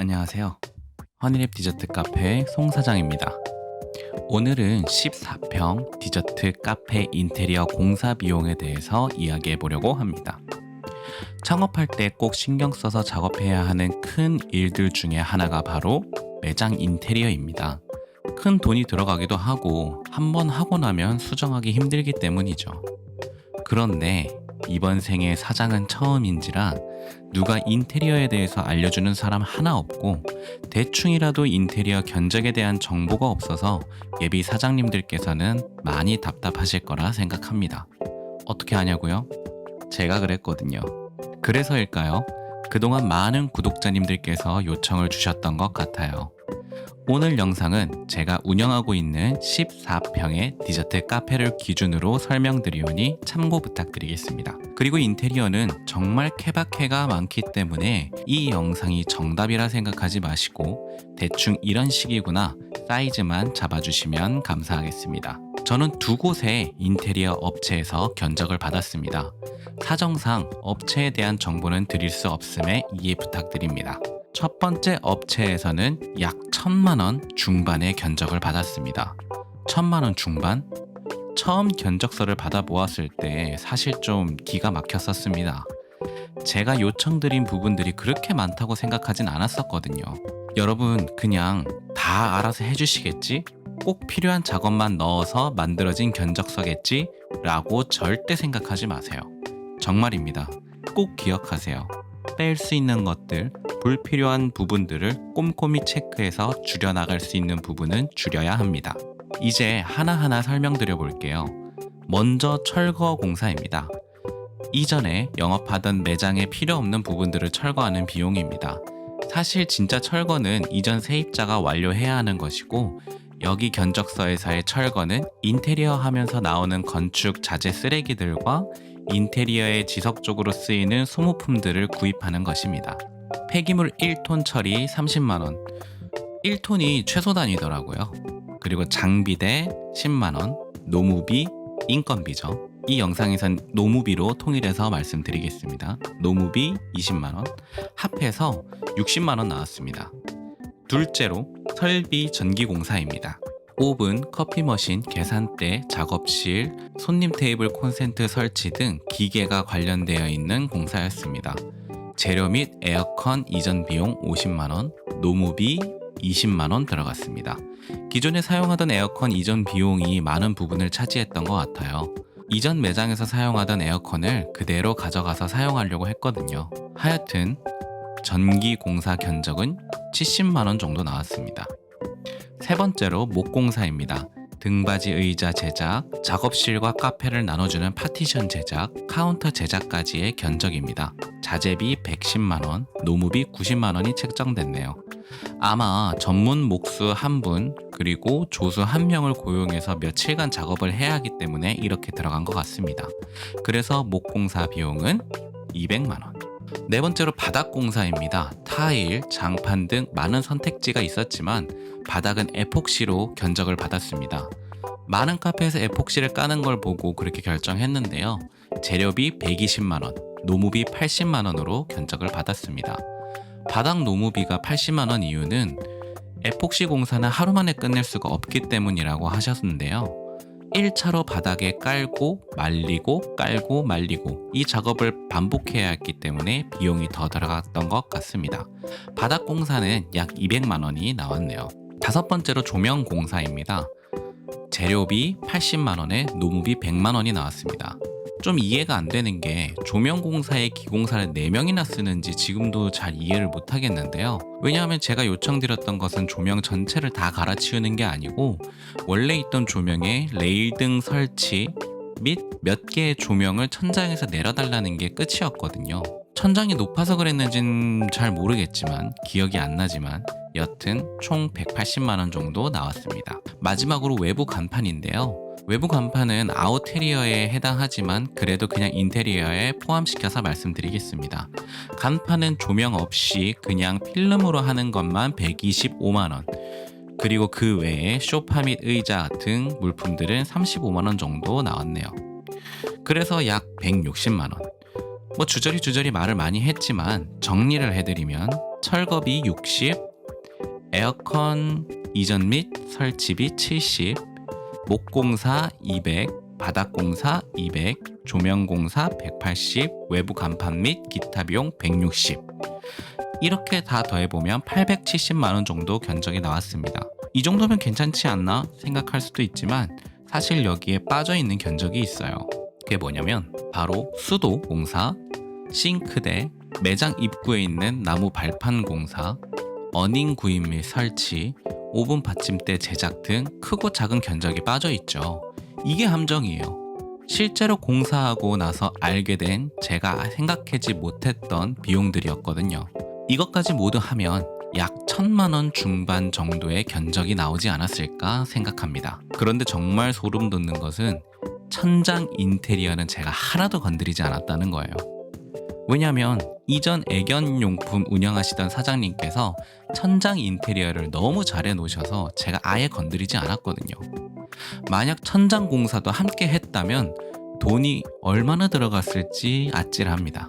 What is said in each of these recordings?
안녕하세요. 허니랩 디저트 카페 송 사장입니다. 오늘은 14평 디저트 카페 인테리어 공사 비용에 대해서 이야기해 보려고 합니다. 창업할 때 꼭 신경 써서 작업해야 하는 큰 일들 중에 하나가 바로 매장 인테리어입니다. 큰 돈이 들어가기도 하고 한 번 하고 나면 수정하기 힘들기 때문이죠. 그런데 이번 생에 사장은 처음인지라 누가 인테리어에 대해서 알려주는 사람 하나 없고 대충이라도 인테리어 견적에 대한 정보가 없어서 예비 사장님들께서는 많이 답답하실 거라 생각합니다. 어떻게 하냐고요? 제가 그랬거든요. 그래서일까요? 그동안 많은 구독자님들께서 요청을 주셨던 것 같아요. 오늘 영상은 제가 운영하고 있는 14평의 디저트 카페를 기준으로 설명드리오니 참고 부탁드리겠습니다. 그리고 인테리어는 정말 케바케가 많기 때문에 이 영상이 정답이라 생각하지 마시고 대충 이런 식이구나 사이즈만 잡아주시면 감사하겠습니다. 저는 두 곳의 인테리어 업체에서 견적을 받았습니다. 사정상 업체에 대한 정보는 드릴 수 없음에 이해 부탁드립니다. 첫 번째 업체에서는 약 천만 원 중반의 견적을 받았습니다. 천만 원 중반? 처음 견적서를 받아 보았을 때 사실 좀 기가 막혔었습니다. 제가 요청드린 부분들이 그렇게 많다고 생각하진 않았었거든요. 여러분, 그냥 다 알아서 해주시겠지? 꼭 필요한 작업만 넣어서 만들어진 견적서겠지? 라고 절대 생각하지 마세요. 정말입니다. 꼭 기억하세요. 뺄 수 있는 것들, 불필요한 부분들을 꼼꼼히 체크해서 줄여나갈 수 있는 부분은 줄여야 합니다. 이제 하나하나 설명드려 볼게요. 먼저 철거 공사입니다. 이전에 영업하던 매장에 필요 없는 부분들을 철거하는 비용입니다. 사실 진짜 철거는 이전 세입자가 완료해야 하는 것이고 여기 견적서에서의 철거는 인테리어 하면서 나오는 건축 자재 쓰레기들과 인테리어에 지속적으로 쓰이는 소모품들을 구입하는 것입니다. 폐기물 1톤 처리 30만원. 1톤이 최소 단위더라고요. 그리고 장비대 10만원, 노무비, 인건비죠. 이 영상에선 노무비로 통일해서 말씀드리겠습니다. 노무비 20만원, 합해서 60만원 나왔습니다. 둘째로 설비 전기공사입니다. 오븐, 커피 머신, 계산대, 작업실, 손님 테이블 콘센트 설치 등 기계가 관련되어 있는 공사였습니다. 재료 및 에어컨 이전 비용 50만원, 노무비 20만원 들어갔습니다. 기존에 사용하던 에어컨 이전 비용이 많은 부분을 차지했던 것 같아요. 이전 매장에서 사용하던 에어컨을 그대로 가져가서 사용하려고 했거든요. 하여튼 전기 공사 견적은 70만 원 정도 나왔습니다. 세 번째로 목공사입니다. 등받이 의자 제작, 작업실과 카페를 나눠주는 파티션 제작, 카운터 제작까지의 견적입니다. 자재비 110만원, 노무비 90만원이 책정됐네요. 아마 전문 목수 한 분, 그리고 조수 한 명을 고용해서 며칠간 작업을 해야 하기 때문에 이렇게 들어간 것 같습니다. 그래서 목공사 비용은 200만원. 네 번째로 바닥 공사입니다. 타일, 장판 등 많은 선택지가 있었지만 바닥은 에폭시로 견적을 받았습니다. 많은 카페에서 에폭시를 까는 걸 보고 그렇게 결정했는데요. 재료비 120만원, 노무비 80만원으로 견적을 받았습니다. 바닥 노무비가 80만원 이유는 에폭시 공사는 하루 만에 끝낼 수가 없기 때문이라고 하셨는데요. 1차로 바닥에 깔고 말리고 깔고 말리고 이 작업을 반복해야 했기 때문에 비용이 더 들어갔던 것 같습니다. 바닥 공사는 약 200만 원이 나왔네요. 다섯 번째로 조명 공사입니다. 재료비 80만 원에 노무비 100만 원이 나왔습니다. 좀 이해가 안 되는 게 조명 공사에 기공사를 4명이나 쓰는지 지금도 잘 이해를 못 하겠는데요. 왜냐하면 제가 요청드렸던 것은 조명 전체를 다 갈아치우는 게 아니고 원래 있던 조명에 레일 등 설치 및 몇 개의 조명을 천장에서 내려달라는 게 끝이었거든요. 천장이 높아서 그랬는지는 잘 모르겠지만 기억이 안 나지만 여튼 총 180만원 정도 나왔습니다. 마지막으로 외부 간판인데요. 외부 간판은 아웃테리어에 해당하지만 그래도 그냥 인테리어에 포함시켜서 말씀드리겠습니다. 간판은 조명 없이 그냥 필름으로 하는 것만 125만원. 그리고 그 외에 소파 및 의자 등 물품들은 35만원 정도 나왔네요. 그래서 약 160만원. 뭐 주저리 주저리 말을 많이 했지만 정리를 해드리면 철거비 60, 에어컨 이전 및 설치비 70, 목공사 200, 바닥공사 200, 조명공사 180, 외부 간판 및 기타 비용 160. 이렇게 다 더해보면 870만 원 정도 견적이 나왔습니다. 이 정도면 괜찮지 않나 생각할 수도 있지만 사실 여기에 빠져 있는 견적이 있어요. 그게 뭐냐면 바로 수도 공사, 싱크대, 매장 입구에 있는 나무 발판 공사, 어닝 구입 및 설치, 오븐 받침대 제작 등 크고 작은 견적이 빠져 있죠. 이게 함정이에요. 실제로 공사하고 나서 알게 된 제가 생각하지 못했던 비용들이었거든요. 이것까지 모두 하면 약 천만 원 중반 정도의 견적이 나오지 않았을까 생각합니다. 그런데 정말 소름 돋는 것은 천장 인테리어는 제가 하나도 건드리지 않았다는 거예요. 왜냐면 이전 애견용품 운영하시던 사장님께서 천장 인테리어를 너무 잘해 놓으셔서 제가 아예 건드리지 않았거든요. 만약 천장 공사도 함께 했다면 돈이 얼마나 들어갔을지 아찔합니다.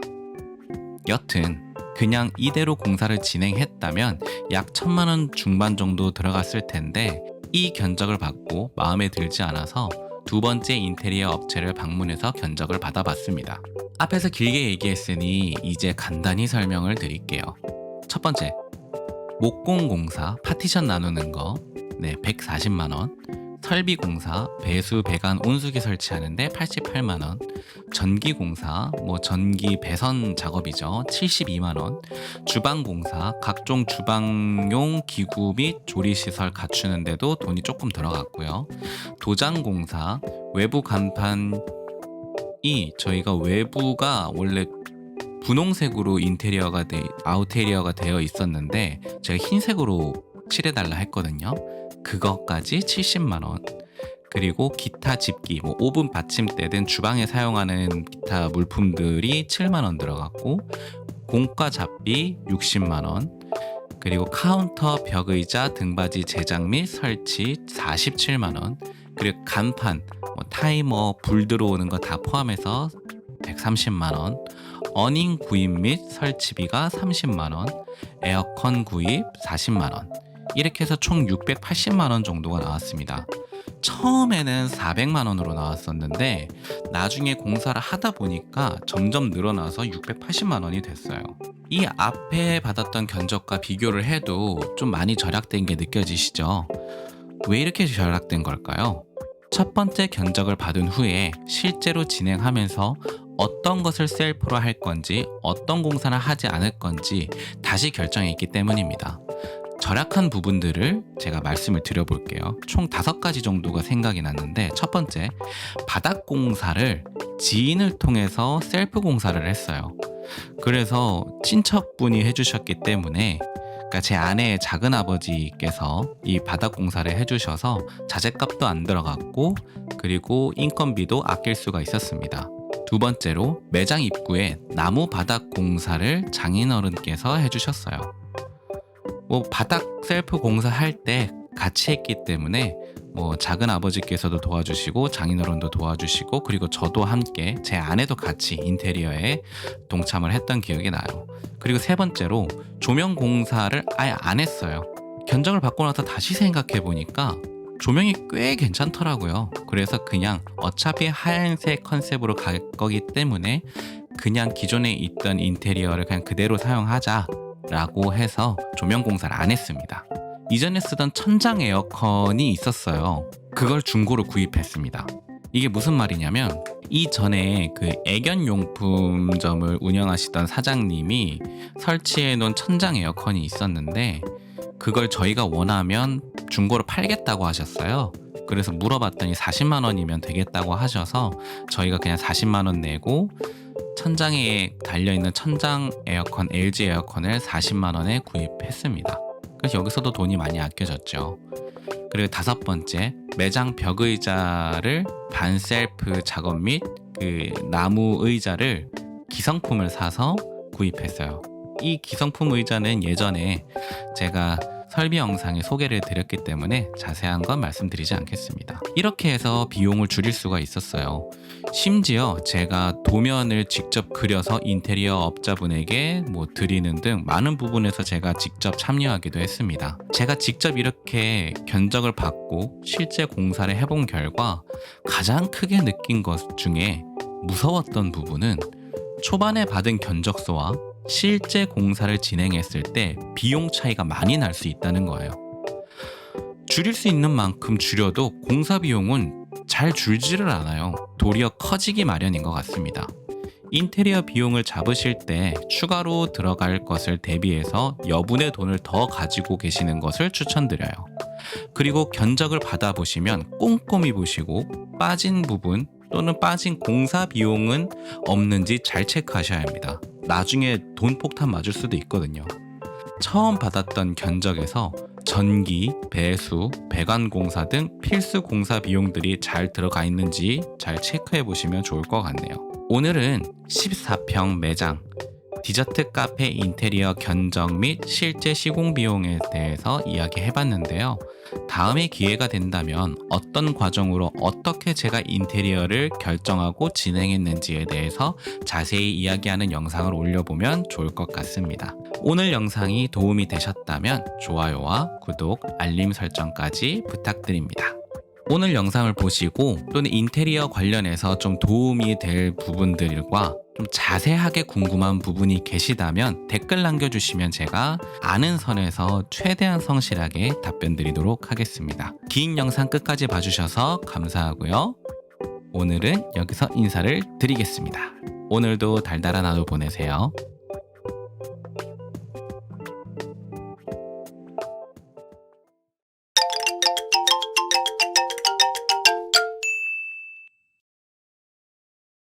여튼 그냥 이대로 공사를 진행했다면 약 천만 원 중반 정도 들어갔을 텐데 이 견적을 받고 마음에 들지 않아서 두 번째 인테리어 업체를 방문해서 견적을 받아봤습니다. 앞에서 길게 얘기했으니 이제 간단히 설명을 드릴게요. 첫 번째, 목공 공사 파티션 나누는 거, 네, 140만 원. 설비 공사, 배수, 배관, 온수기 설치하는데 88만 원. 전기 공사, 뭐 전기 배선 작업이죠. 72만 원. 주방 공사, 각종 주방용 기구 및 조리 시설 갖추는데도 돈이 조금 들어갔고요. 도장 공사, 외부 간판 이 저희가 외부가 원래 분홍색으로 인테리어가 돼 아우테리어가 되어 있었는데 제가 흰색으로 칠해달라 했거든요. 그것까지 70만 원. 그리고 기타 집기, 뭐 오븐 받침대 등 주방에 사용하는 기타 물품들이 7만 원 들어갔고 공과 잡비 60만 원. 그리고 카운터 벽의자 등받이 제작 및 설치 47만 원. 그리고 간판, 뭐 타이머, 불 들어오는 거 다 포함해서 130만 원. 어닝 구입 및 설치비가 30만 원. 에어컨 구입 40만 원. 이렇게 해서 총 680만 원 정도가 나왔습니다. 처음에는 400만 원으로 나왔었는데 나중에 공사를 하다 보니까 점점 늘어나서 680만 원이 됐어요. 이 앞에 받았던 견적과 비교를 해도 좀 많이 절약된 게 느껴지시죠? 왜 이렇게 절약된 걸까요? 첫 번째 견적을 받은 후에 실제로 진행하면서 어떤 것을 셀프로 할 건지 어떤 공사를 하지 않을 건지 다시 결정했기 때문입니다. 절약한 부분들을 제가 말씀을 드려볼게요. 총 다섯 가지 정도가 생각이 났는데 첫 번째 바닥 공사를 지인을 통해서 셀프 공사를 했어요. 그래서 친척분이 해주셨기 때문에 그러니까 제 아내의 작은 아버지께서 이 바닥 공사를 해주셔서 자재값도 안 들어갔고 그리고 인건비도 아낄 수가 있었습니다. 두 번째로 매장 입구에 나무 바닥 공사를 장인어른께서 해주셨어요. 뭐 바닥 셀프 공사할 때 같이 했기 때문에 뭐 작은 아버지께서도 도와주시고 장인어른도 도와주시고 그리고 저도 함께 제 아내도 같이 인테리어에 동참을 했던 기억이 나요. 그리고 세 번째로 조명 공사를 아예 안 했어요. 견적을 받고 나서 다시 생각해 보니까 조명이 꽤 괜찮더라고요. 그래서 그냥 어차피 하얀색 컨셉으로 갈 거기 때문에 그냥 기존에 있던 인테리어를 그냥 그대로 사용하자 라고 해서 조명 공사를 안 했습니다. 이전에 쓰던 천장 에어컨이 있었어요. 그걸 중고로 구입했습니다. 이게 무슨 말이냐면 이전에 그 애견 용품점을 운영하시던 사장님이 설치해 놓은 천장 에어컨이 있었는데 그걸 저희가 원하면 중고로 팔겠다고 하셨어요. 그래서 물어봤더니 40만 원이면 되겠다고 하셔서 저희가 그냥 40만 원 내고 천장에 달려 있는 천장 에어컨 LG 에어컨을 40만 원에 구입했습니다. 그래서 여기서도 돈이 많이 아껴졌죠. 그리고 다섯 번째 매장 벽 의자를 반 셀프 작업 및 그 나무 의자를 기성품을 사서 구입했어요. 이 기성품 의자는 예전에 제가 설비 영상에 소개를 드렸기 때문에 자세한 건 말씀드리지 않겠습니다. 이렇게 해서 비용을 줄일 수가 있었어요. 심지어 제가 도면을 직접 그려서 인테리어 업자분에게 뭐 드리는 등 많은 부분에서 제가 직접 참여하기도 했습니다. 제가 직접 이렇게 견적을 받고 실제 공사를 해본 결과 가장 크게 느낀 것 중에 무서웠던 부분은 초반에 받은 견적서와 실제 공사를 진행했을 때 비용 차이가 많이 날 수 있다는 거예요. 줄일 수 있는 만큼 줄여도 공사 비용은 잘 줄지를 않아요. 도리어 커지기 마련인 것 같습니다. 인테리어 비용을 잡으실 때 추가로 들어갈 것을 대비해서 여분의 돈을 더 가지고 계시는 것을 추천드려요. 그리고 견적을 받아보시면 꼼꼼히 보시고 빠진 부분 또는 빠진 공사 비용은 없는지 잘 체크하셔야 합니다. 나중에 돈 폭탄 맞을 수도 있거든요. 처음 받았던 견적에서 전기, 배수, 배관 공사 등 필수 공사 비용들이 잘 들어가 있는지 잘 체크해 보시면 좋을 것 같네요. 오늘은 14평 매장 디저트 카페 인테리어 견적 및 실제 시공 비용에 대해서 이야기해 봤는데요. 다음에 기회가 된다면 어떤 과정으로 어떻게 제가 인테리어를 결정하고 진행했는지에 대해서 자세히 이야기하는 영상을 올려보면 좋을 것 같습니다. 오늘 영상이 도움이 되셨다면 좋아요와 구독, 알림 설정까지 부탁드립니다. 오늘 영상을 보시고 또는 인테리어 관련해서 좀 도움이 될 부분들과 좀 자세하게 궁금한 부분이 계시다면 댓글 남겨주시면 제가 아는 선에서 최대한 성실하게 답변 드리도록 하겠습니다. 긴 영상 끝까지 봐주셔서 감사하고요. 오늘은 여기서 인사를 드리겠습니다. 오늘도 달달한 하루 보내세요.